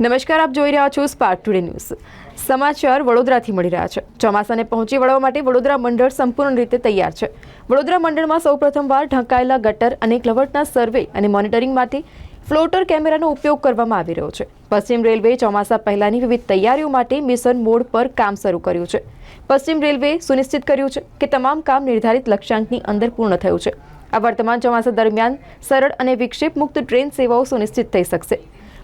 નમસ્કાર, આપ જોઈ રહ્યા છો સ્પાર્ક ટુડે ન્યૂઝ સમાચાર વડોદરાથી મળી રહ્યા છે. ચોમાસાને પહોંચી વળવા માટે વડોદરા મંડળ સંપૂર્ણ રીતે તૈયાર છે. વડોદરા મંડળમાં સૌપ્રથમવાર ઢંકાયેલા ગટર અને ક્લવટના સર્વે અને મોનિટરિંગ માટે ફ્લોટર કેમેરાનો ઉપયોગ કરવામાં આવી રહ્યો છે. પશ્ચિમ રેલવે ચોમાસા પહેલાની વિવિધ તૈયારીઓ માટે મિશન મોડ પર કામ શરૂ કર્યું છે. પશ્ચિમ રેલવે સુનિશ્ચિત કર્યું છે કે તમામ કામ નિર્ધારિત લક્ષ્યાંકની અંદર પૂર્ણ થયું છે. આ વર્તમાન ચોમાસા દરમિયાન સરળ અને વિક્ષેપ મુક્ત ટ્રેન સેવાઓ સુનિશ્ચિત થઈ શકશે.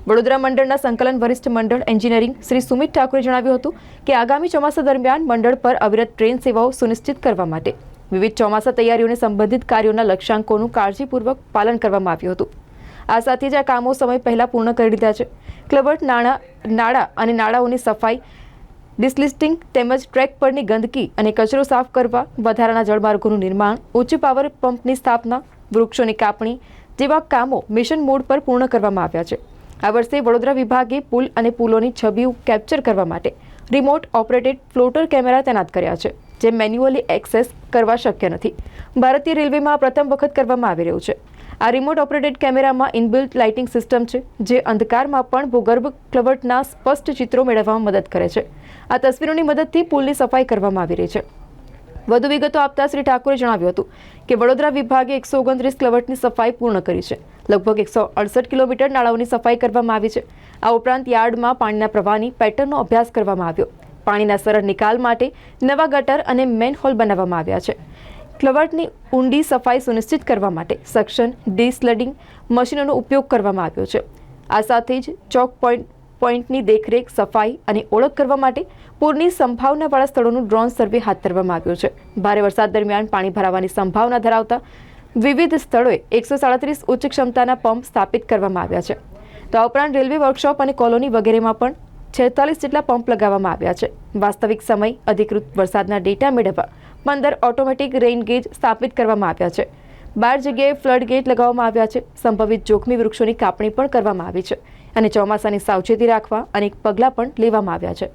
વડોદરા મંડળના સંકલન વરિષ્ઠ મંડળ એન્જિનિયરિંગ શ્રી સુમિત ઠાકુરે જણાવ્યું હતું કે આગામી ચોમાસા દરમિયાન મંડળ પર અવિરત ટ્રેન સેવાઓ સુનિશ્ચિત કરવા માટે વિવિધ ચોમાસા તૈયારીઓને સંબંધિત કાર્યોના લક્ષ્યાંકોનું કાળજીપૂર્વક પાલન કરવામાં આવ્યું હતું. આ સાથે જ આ કામો સમય પહેલાં પૂર્ણ કરી દીધા છે. ક્લબર્ટ નાણાં, નાળા અને નાળાઓની સફાઈ, ડિસલિસ્ટિંગ તેમજ ટ્રેક પરની ગંદકી અને કચરો સાફ કરવા, વધારાના જળમાર્ગોનું નિર્માણ, ઉચ્ચ પાવર પંપની સ્થાપના, વૃક્ષોની કાપણી જેવા કામો મિશન મોડ પર પૂર્ણ કરવામાં આવ્યા છે. આ વર્ષે વડોદરા વિભાગે પુલ અને પુલોની છબીઓ કેપ્ચર કરવા માટે રિમોટ ઓપરેટેડ ફ્લોટર કેમેરા તૈનાત કર્યા છે, જે મેન્યુઅલી એક્સેસ કરવા શક્ય નથી. ભારતીય રેલવેમાં પ્રથમ વખત કરવામાં આવી રહ્યું છે. આ રિમોટ ઓપરેટેડ કેમેરામાં ઇનબિલ્ટ લાઇટિંગ સિસ્ટમ છે, જે અંધકારમાં પણ ભૂગર્ભ ક્લવટના સ્પષ્ટ ચિત્રો મેળવવામાં મદદ કરે છે. આ તસવીરોની મદદથી પુલની સફાઈ કરવામાં આવી રહી છે. વધુ વિગતો આપતા શ્રી ઠાકોરે જણાવ્યું હતું કે વડોદરા વિભાગે એકસો ઓગણત્રીસ ક્લવટની સફાઈ પૂર્ણ કરી છે. લગભગ એકસો અડસઠ કિલોમીટર નાળાઓની સફાઈ કરવામાં આવી છે. આ ઉપરાંત યાર્ડમાં પાણીના પ્રવાહની પેટર્નનો અભ્યાસ કરવામાં આવ્યો. પાણીના સરળ નિકાલ માટે નવા ગટર અને મેન હોલ બનાવવામાં આવ્યા છે. ક્લવર્ટની ઊંડી સફાઈ સુનિશ્ચિત કરવા માટે સક્શન ડિસ્લડિંગ મશીનોનો ઉપયોગ કરવામાં આવ્યો છે. આ સાથે જ ચોક પોઈન્ટ, પોઈન્ટની દેખરેખ, સફાઈ અને ઓળખ કરવા માટે પૂરની સંભાવનાવાળા સ્થળોનું ડ્રોન સર્વે હાથ ધરવામાં આવ્યો છે. ભારે વરસાદ દરમિયાન પાણી ભરાવાની સંભાવના ધરાવતા વિવિધ સ્થળોએ એકસો સાડત્રીસ ઉચ્ચ ક્ષમતાના પંપ સ્થાપિત કરવામાં આવ્યા છે. તો આ ઉપરાંત રેલવે વર્કશોપ અને કોલોની વગેરેમાં પણ છેતાલીસ જેટલા પંપ લગાવવામાં આવ્યા છે. વાસ્તવિક સમય, અધિકૃત વરસાદના ડેટા મેળવવા, પંદર ઓટોમેટિક રેઇન ગેજ સ્થાપિત કરવામાં આવ્યા છે. બાર જગ્યાએ ફ્લડ ગેટ લગાવવામાં આવ્યા છે. સંભવિત જોખમી વૃક્ષોની કાપણી પણ કરવામાં આવી છે. અને ચોમાસાની સાવચેતી રાખવા અનેક પગલાં પણ લેવામાં આવ્યા છે.